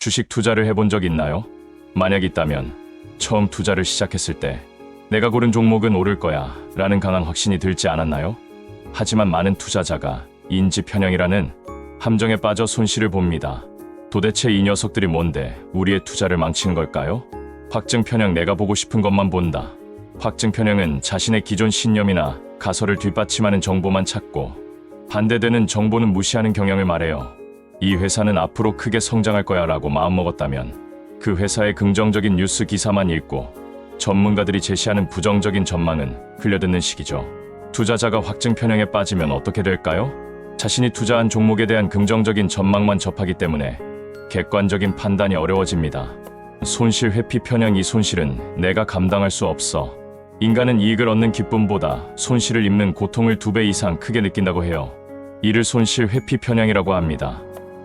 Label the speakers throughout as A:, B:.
A: 주식 투자를 해본 적 있나요? 만약 있다면 처음 투자를 시작했을 때 내가 고른 종목은 오를 거야 라는 강한 확신이 들지 않았나요? 하지만 많은 투자자가 인지 편향이라는 함정에 빠져 손실을 봅니다. 도대체 이 녀석들이 뭔데 우리의 투자를 망치는 걸까요? 확증 편향 내가 보고 싶은 것만 본다. 확증 편향은 자신의 기존 신념이나 가설을 뒷받침하는 정보만 찾고 반대되는 정보는 무시하는 경향을 말해요. 이 회사는 앞으로 크게 성장할 거야 라고 마음먹었다면 그 회사의 긍정적인 뉴스 기사만 읽고 전문가들이 제시하는 부정적인 전망은 흘려듣는 시기죠. 투자자가 확증 편향에 빠지면 어떻게 될까요? 자신이 투자한 종목에 대한 긍정적인 전망만 접하기 때문에 객관적인 판단이 어려워집니다. 손실 회피 편향 이 손실은 내가 감당할 수 없어. 인간은 이익을 얻는 기쁨보다 손실을 입는 고통을 두 배 이상 크게 느낀다고 해요. 이를 손실 회피 편향이라고 합니다.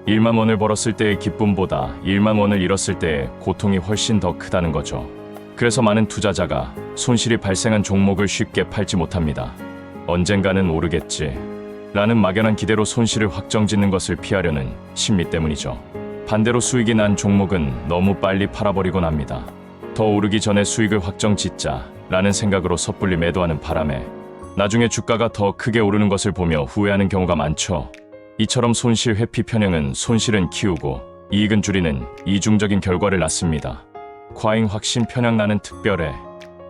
A: 1만 원을 벌었을 때의 기쁨보다 1만 원을 잃었을 때의 고통이 훨씬 더 크다는 거죠. 그래서 많은 투자자가 손실이 발생한 종목을 쉽게 팔지 못합니다. 언젠가는 오르겠지. 라는 막연한 기대로 손실을 확정짓는 것을 피하려는 심리 때문이죠. 반대로 수익이 난 종목은 너무 빨리 팔아버리곤 합니다. 더 오르기 전에 수익을 확정짓자 라는 생각으로 섣불리 매도하는 바람에 나중에 주가가 더 크게 오르는 것을 보며 후회하는 경우가 많죠. 이처럼 손실 회피 편향은 손실은 키우고 이익은 줄이는 이중적인 결과를 낳습니다. 과잉 확신 편향 나는 특별해.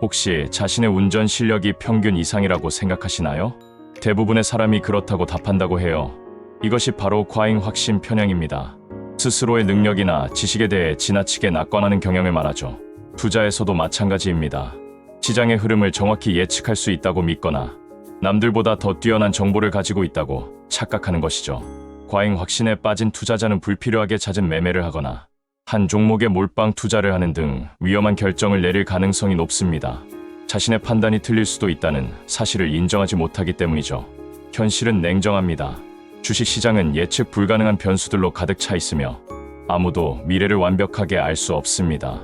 A: 혹시 자신의 운전 실력이 평균 이상이라고 생각하시나요? 대부분의 사람이 그렇다고 답한다고 해요. 이것이 바로 과잉 확신 편향입니다. 스스로의 능력이나 지식에 대해 지나치게 낙관하는 경향을 말하죠. 투자에서도 마찬가지입니다. 시장의 흐름을 정확히 예측할 수 있다고 믿거나 남들보다 더 뛰어난 정보를 가지고 있다고 착각하는 것이죠. 과잉 확신에 빠진 투자자는 불필요하게 잦은 매매를 하거나 한 종목에 몰빵 투자를 하는 등 위험한 결정을 내릴 가능성이 높습니다. 자신의 판단이 틀릴 수도 있다는 사실을 인정하지 못하기 때문이죠. 현실은 냉정합니다. 주식 시장은 예측 불가능한 변수들로 가득 차 있으며 아무도 미래를 완벽하게 알 수 없습니다.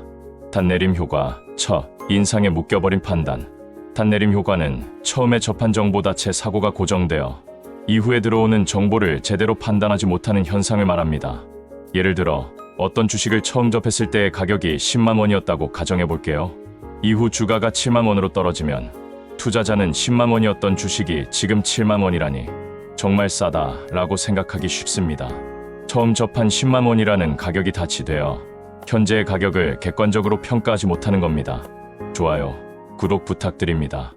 A: 단내림 효과, 첫, 인상에 묶여버린 판단. 단내림 효과는 처음에 접한 정보다 제 사고가 고정되어 이후에 들어오는 정보를 제대로 판단하지 못하는 현상을 말합니다. 예를 들어 어떤 주식을 처음 접했을 때의 가격이 10만 원이었다고 가정해 볼게요. 이후 주가가 7만 원으로 떨어지면 투자자는 10만 원이었던 주식이 지금 7만 원이라니 정말 싸다라고 생각하기 쉽습니다. 처음 접한 10만 원이라는 가격이 다치되어 현재의 가격을 객관적으로 평가하지 못하는 겁니다. 좋아요, 구독 부탁드립니다.